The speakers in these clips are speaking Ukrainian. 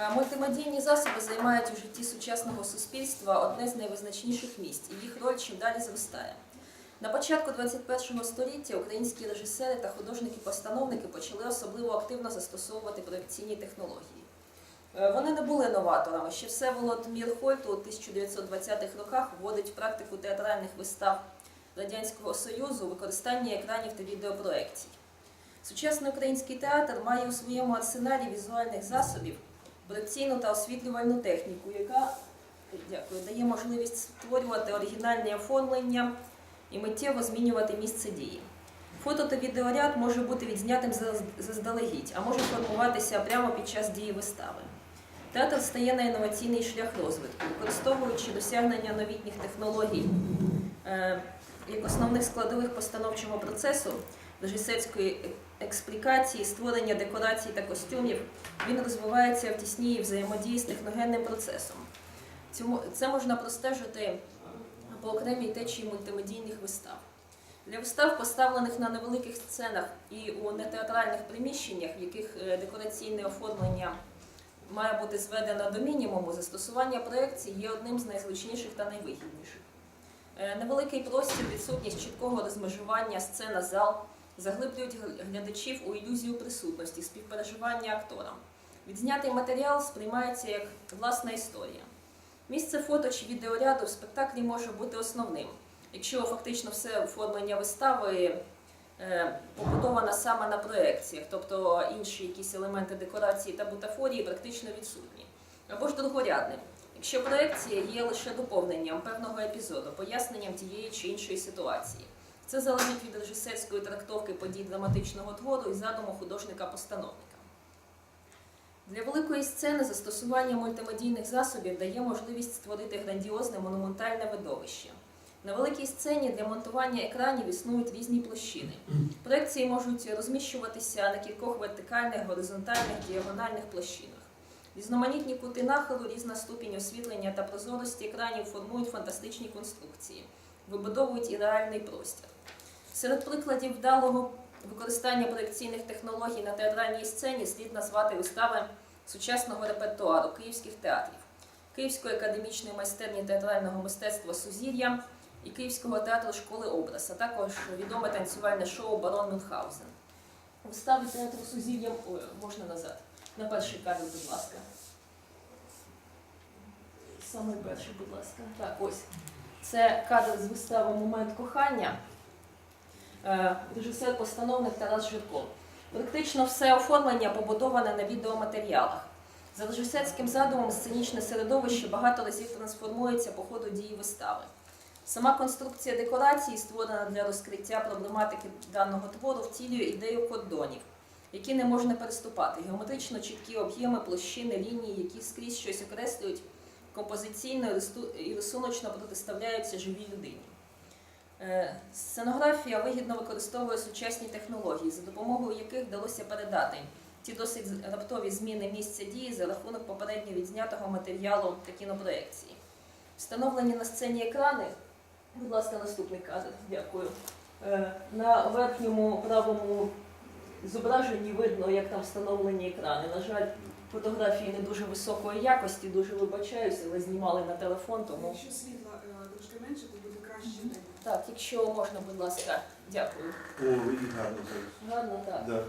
Е, Мультимедійні засоби займають у житті сучасного суспільства одне з найвизначніших місць, і їх роль чим далі зростає. На початку 21 століття українські режисери та художники-постановники почали особливо активно застосовувати проекційні технології. Е, Вони не були новаторами. Ще все Всеволод Мірхольд у 1920-х роках вводить практику театральних вистав Радянського Союзу використання екранів та відеопроекцій. Сучасний український театр має у своєму арсеналі візуальних засобів проекційну та освітлювальну техніку, яка дякую, дає можливість створювати оригінальне оформлення і миттєво змінювати місце дії. Фото та відеоряд може бути відзнятим заздалегідь, а може формуватися прямо під час дії вистави. Театр стає на інноваційний шлях розвитку, використовуючи досягнення новітніх технологій е, як основних складових постановчого процесу, режисерської експлікації, створення декорацій та костюмів, він розвивається в тісній взаємодії з техногенним процесом. Це можна простежити по окремій течії мультимедійних вистав. Для вистав, поставлених на невеликих сценах і у нетеатральних приміщеннях, в яких е, декораційне оформлення має бути зведено до мінімуму, застосування проекцій є одним з найзручніших та найвигідніших. Е, Невеликий простір, відсутність чіткого розмежування сцена зал заглиблюють глядачів у ілюзію присутності, співпереживання акторам. Відзнятий матеріал сприймається як власна історія. Місце фото чи відеоряду в спектаклі може бути основним, якщо фактично все оформлення вистави е, побудовано саме на проекціях, тобто інші якісь елементи декорації та бутафорії практично відсутні. Або ж другорядним, якщо проекція є лише доповненням певного епізоду, поясненням тієї чи іншої ситуації. Це залежить від режисерської трактовки подій драматичного твору і задуму художника-постановника. Для великої сцени застосування мультимедійних засобів дає можливість створити грандіозне монументальне видовище. На великій сцені для монтування екранів існують різні площини. Проекції можуть розміщуватися на кількох вертикальних, горизонтальних, діагональних площинах. Різноманітні кути нахилу, різна ступінь освітлення та прозорості екранів формують фантастичні конструкції, вибудовують і реальний простір. Серед прикладів вдалого використання проекційних технологій на театральній сцені слід назвати вистави сучасного репертуару київських театрів, Київської академічної майстерні театрального мистецтва Сузір'я і Київського театру школи образ, а також відоме танцювальне шоу Барон Мюнхгаузен. Вистави театру Сузір'я можна назад. На перший кадр, будь ласка. Саме перший, будь ласка. Так, ось. Це кадр з вистави Момент кохання. Е, Режисер-постановник Тарас Жирков. Практично все оформлення побудоване на відеоматеріалах. За режисерським задумом сценічне середовище багато разів трансформується по ходу дії вистави. Сама конструкція декорації, створена для розкриття проблематики даного твору, втілює ідею кордонів, які не можна переступати, геометрично чіткі об'єми, площини, лінії, які скрізь щось окреслюють композиційно і рису- рисуночно протиставляються живій людині. Е, Сценографія вигідно використовує сучасні технології, за допомогою яких вдалося передати ті досить раптові зміни місця дії за рахунок попередньо відзнятого матеріалу та кінопроекції. Встановлені на сцені екрани, будь ласка, наступний кадр, дякую. Е, На верхньому правому зображенні видно, як там встановлені екрани. На жаль, фотографії не дуже високої якості, дуже вибачаюся, але знімали на телефон, тому. Якщо світла е, трошки менше, то буде краще. Так, якщо можна, будь ласка, дякую. О, і гарно так. Гарно, так. Да.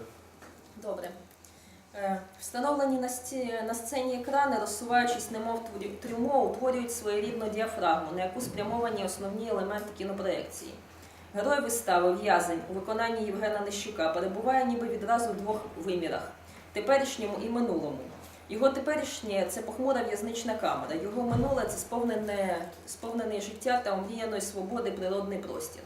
Добре. Е, Встановлені на, сці... на сцені екрани, розсуваючись, немов трю- трюмо, утворюють своєрідну діафрагму, на яку спрямовані основні елементи кінопроекції. Герой вистави в'язень у виконанні Євгена Нищука перебуває ніби відразу в двох вимірах теперішньому і минулому. Його теперішнє це похмура в'язнична камера, його минуле це сповнене, сповнений життя та омріяної свободи природний простір.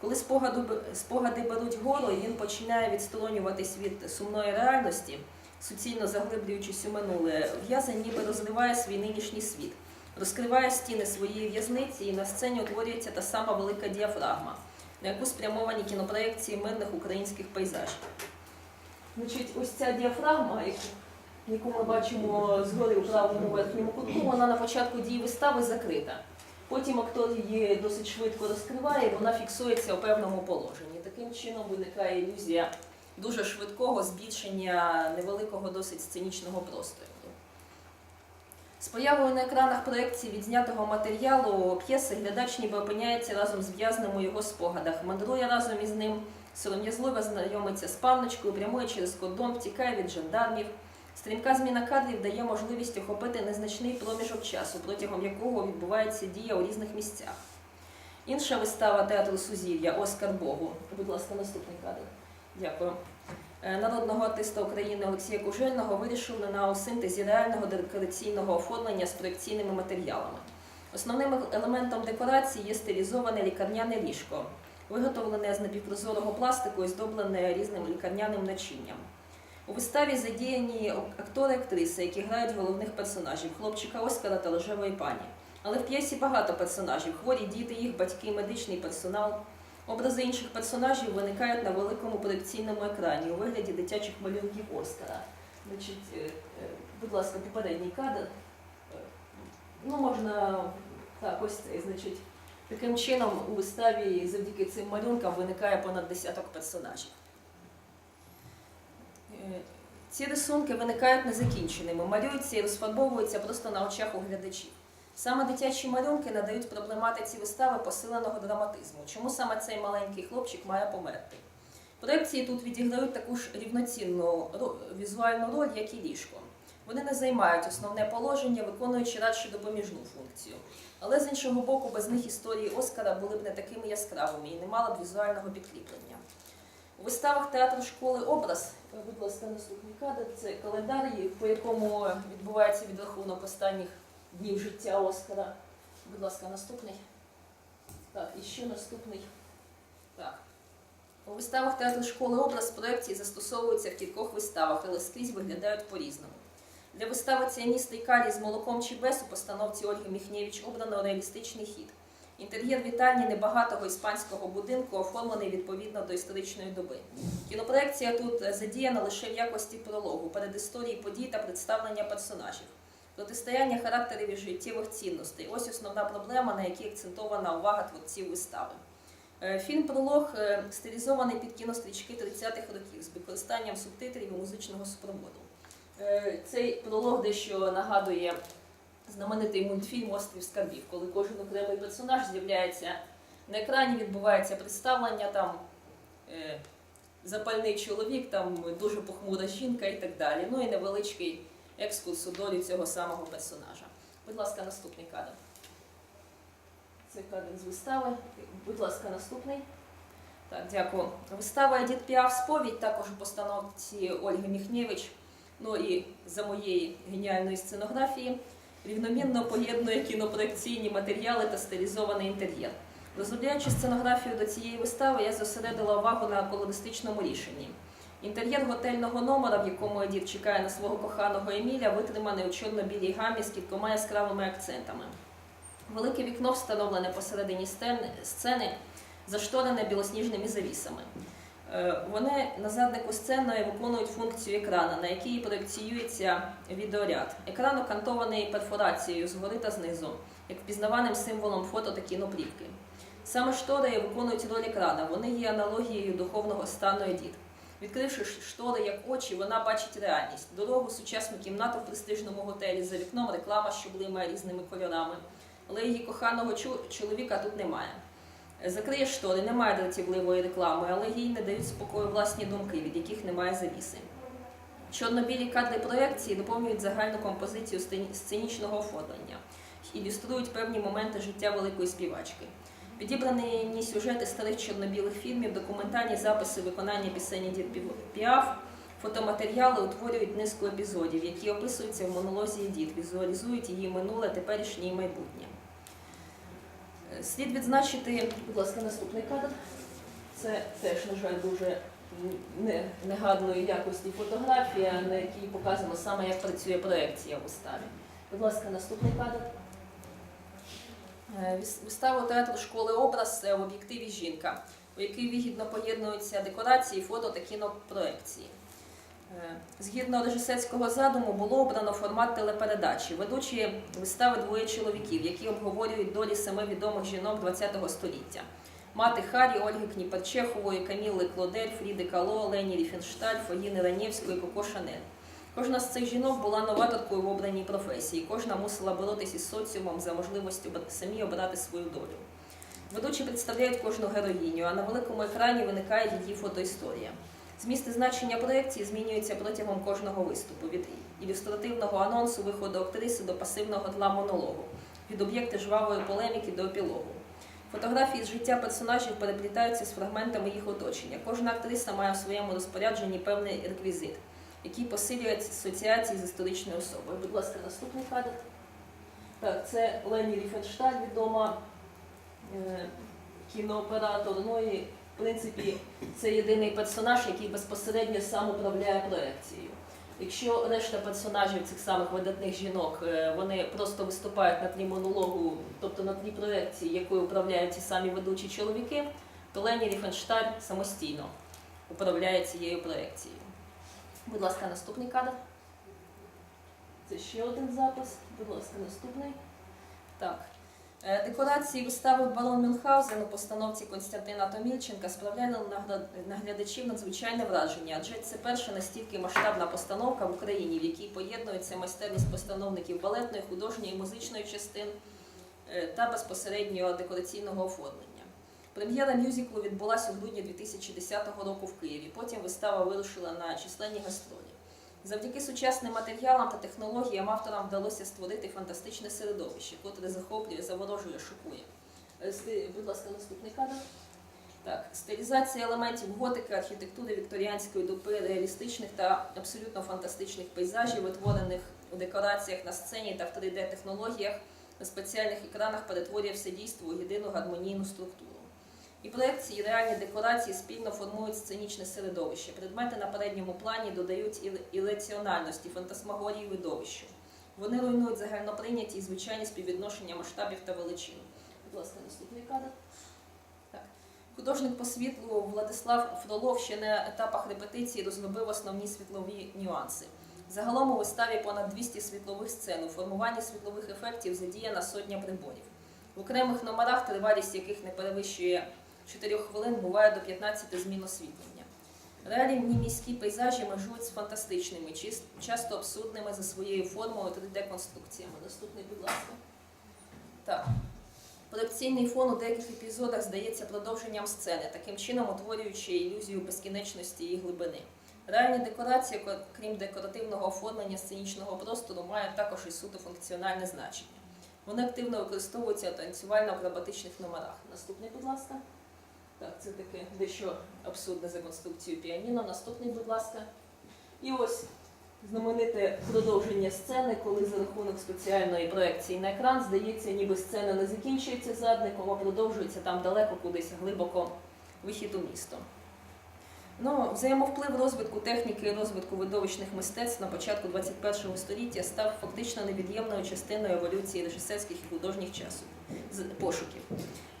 Коли спогаду, спогади беруть гору, він починає відсторонюватись від сумної реальності, суцільно заглиблюючись у минуле, в'язень ніби розриває свій нинішній світ, розкриває стіни своєї в'язниці, і на сцені утворюється та сама велика діафрагма, на яку спрямовані кінопроекції мирних українських пейзажів. Значить, ось ця діафрагма, яку, ми бачимо згори у правому верхньому кутку, вона на початку дії вистави закрита. Потім актор її досить швидко розкриває, вона фіксується у певному положенні. Таким чином виникає ілюзія дуже швидкого збільшення невеликого досить сценічного простору. З появою на екранах проекції відзнятого матеріалу п'єси глядач ніби опиняється разом з в'язним у його спогадах, мандрує разом із ним, сором'язливо знайомиться з панночкою, прямує через кордон, втікає від жандармів. Стрімка зміна кадрів дає можливість охопити незначний проміжок часу, протягом якого відбувається дія у різних місцях. Інша вистава театру Сузір'я Оскар Богу. Будь ласка, наступний кадр. Дякую. Е, Народного артиста України Олексія Кужельного вирішили на синтезі реального декораційного оформлення з проекційними матеріалами. Основним елементом декорації є стилізоване лікарняне ліжко, виготовлене з напівпрозорого пластику і здоблене різним лікарняним начинням. У виставі задіяні актори актриси, які грають головних персонажів хлопчика Оскара та рожевої пані. Але в п'єсі багато персонажів: хворі діти, їх батьки, медичний персонал. Образи інших персонажів виникають на великому проекційному екрані у вигляді дитячих малюнків Оскара. Значить, е, е, будь ласка, попередній кадр. Е, Ну, можна так, ось цей, значить. Таким чином у виставі завдяки цим малюнкам виникає понад десяток персонажів. Е, Ці рисунки виникають незакінченими, малюються і розфарбовуються просто на очах у глядачів. Саме дитячі малюнки надають проблематиці вистави посиленого драматизму. Чому саме цей маленький хлопчик має померти? Проекції тут відіграють таку ж рівноцінну візуальну роль, як і ліжко. Вони не займають основне положення, виконуючи радше допоміжну функцію. Але з іншого боку, без них історії Оскара були б не такими яскравими і не мали б візуального підкріплення. У виставах театру школи образ, будь ласка, наступний кадр, це календар, по якому відбувається відрахунок останніх днів життя Оскара. Будь ласка, наступний. Так, і ще наступний. Так. У виставах театру школи образ проекції застосовується в кількох виставах, але скрізь виглядають по-різному. Для вистави «Ціаністий калій з молоком чи без у постановці Ольги Міхнєвич обрано реалістичний хід. Інтер'єр вітальні небагатого іспанського будинку оформлений відповідно до історичної доби. Кінопроекція тут задіяна лише в якості прологу, передісторії подій та представлення персонажів. Протистояння характерів і життєвих цінностей ось основна проблема, на якій акцентована увага творців вистави. Е, Фільм Пролог е, стилізований під кінострічки 30-х років з використанням субтитрів і музичного супроводу. Е, Цей пролог дещо нагадує знаменитий мультфільм Острів скарбів, коли кожен окремий персонаж з'являється на екрані, відбувається представлення там. е, Запальний чоловік, там дуже похмура жінка і так далі. Ну і невеличкий екскурс у долю цього самого персонажа. Будь ласка, наступний кадр. Це кадр з вистави. Будь ласка, наступний. Так, дякую. Вистава Едіт Піаф сповідь, також у постановці Ольги Міхнєвич. Ну і за моєї геніальної сценографії рівномірно поєднує кінопроекційні матеріали та стилізований інтер'єр. Розробляючи сценографію до цієї вистави, я зосередила увагу на колористичному рішенні. Інтер'єр готельного номера, в якому Едіт чекає на свого коханого Еміля, витриманий у чорно-білій гамі з кількома яскравими акцентами. Велике вікно встановлене посередині сцени, зашторене білосніжними завісами. Е, Вони на заднику сцени виконують функцію екрана, на якій проєкціюється відеоряд. Екран окантований перфорацією згори та знизу, як впізнаваним символом фото та кіноплівки. Саме штори виконують роль екрана, вони є аналогією духовного стану Едіт. Відкривши штори як очі, вона бачить реальність, дорогу, сучасну кімнату в престижному готелі, за вікном реклама, що блимає різними кольорами. Але її коханого чоловіка тут немає. Закриє штори, немає дратівливої реклами, але їй не дають спокою власні думки, від яких немає завіси. Чорно-білі кадри проекції доповнюють загальну композицію сценічного оформлення, ілюструють певні моменти життя великої співачки. Підібрані сюжети старих чорно-білих фільмів, документальні записи виконання пісень Едіт Піаф, фотоматеріали утворюють низку епізодів, які описуються в монолозі Едіт, візуалізують її минуле, теперішнє і майбутнє. Слід відзначити, будь ласка, наступний кадр. Це теж, на жаль, дуже не- негарної якості фотографія, на якій показано саме, як працює проекція виставі. Будь ласка, наступний кадр. Е, Виставу театру школи образ в об'єктиві жінка, у якій вигідно поєднуються декорації, фото та кінопроекції. Е, Згідно режисерського задуму було обрано формат телепередачі. Ведучі вистави двоє чоловіків, які обговорюють долі семи відомих жінок ХХ століття. Мати Харі, Ольги Кніпарчехової, Камілли Клодель, Фріди Кало, Лені Ріфеншталь, Фаїни Ранєвської, Коко Шанель. Кожна з цих жінок була новаторкою в обраній професії. Кожна мусила боротися із соціумом за можливість обра- самі обрати свою долю. Ведучі представляють кожну героїню, а на великому екрані виникає її фотоісторія. Зміст і значення проєкції змінюється протягом кожного виступу від ілюстративного анонсу виходу актриси до пасивного тла монологу, від об'єкти жвавої полеміки до епілогу. Фотографії з життя персонажів переплітаються з фрагментами їх оточення. Кожна актриса має в своєму розпорядженні певний реквізит, який посилює асоціації з історичною особою. Будь ласка, наступний кадр. Так, це Лені Ріфеншталь, відома е, кінооператор. Ну і принципі це єдиний персонаж, який безпосередньо сам управляє проекцією. Якщо решта персонажів цих самих видатних жінок е, вони просто виступають на тлі монологу, тобто на тлі проекції, якою управляють ті самі ведучі чоловіки, то Лені Ріфеншталь самостійно управляє цією проекцією. Будь ласка, наступний кадр. Це ще один запис. Будь ласка, наступний. Так. Е, Декорації вистави Барон Мюнхгаузен у постановці Константина Томільченка справляли на глядачів надзвичайне враження, адже це перша настільки масштабна постановка в Україні, в якій поєднується майстерність постановників балетної, художньої, музичної частин е, та безпосереднього декораційного оформлення. Прем'єра мюзиклу відбулася у грудні 2010 року в Києві. Потім вистава вирушила на численні гастролі. Завдяки сучасним матеріалам та технологіям авторам вдалося створити фантастичне середовище, котре захоплює, заворожує, шокує. Е, Будь ласка, наступний кадр. Так, стилізація елементів готики, архітектури вікторіанської дупи, реалістичних та абсолютно фантастичних пейзажів, витворених у декораціях на сцені та в 3D-технологіях на спеціальних екранах перетворює все дійство у єдину гармонійну структуру. І проекції, і реальні декорації спільно формують сценічне середовище. Предмети на передньому плані додають іле- ілеціональності, фантасмагорії видовищу. Вони руйнують загальноприйняті і звичайні співвідношення масштабів та величин. Будь ласка, наступний кадр. Так. Художник по світлу Владислав Фролов ще на етапах репетиції розробив основні світлові нюанси. Загалом у виставі понад 200 світлових сцен. У формуванні світлових ефектів задіяна сотня приборів. В окремих номерах, тривалість яких не перевищує 4 хвилин, буває до 15 змін освітлення. Реалівні міські пейзажі межують з фантастичними, часто абсурдними за своєю формою 3D-конструкціями. Наступний, будь ласка. Так. Проекційний фон у деяких епізодах здається продовженням сцени, таким чином утворюючи ілюзію безкінечності і глибини. Реальні декорації, крім декоративного оформлення сценічного простору, мають також і суто функціональне значення. Вони активно використовуються у танцювально-акробатичних номерах. Наступний, будь ласка. Так, це таке дещо абсурдне за конструкцією піаніно. Наступний, будь ласка. І ось знамените продовження сцени, коли за рахунок спеціальної проекції на екран здається, ніби сцена не закінчується задником, а продовжується там далеко кудись глибоко вихід у місто. Ну, взаємовплив розвитку техніки і розвитку видовищних мистецтв на початку 21 століття став фактично невід'ємною частиною еволюції режисерських і художніх часу з пошуків.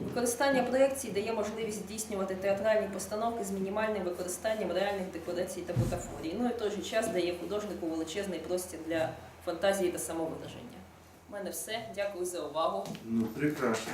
Використання проєкцій дає можливість здійснювати театральні постановки з мінімальним використанням реальних декорацій та бутафорій. Ну і той же час дає художнику величезний простір для фантазії та самовираження. У мене все. Дякую за увагу. Ну, прекрасно.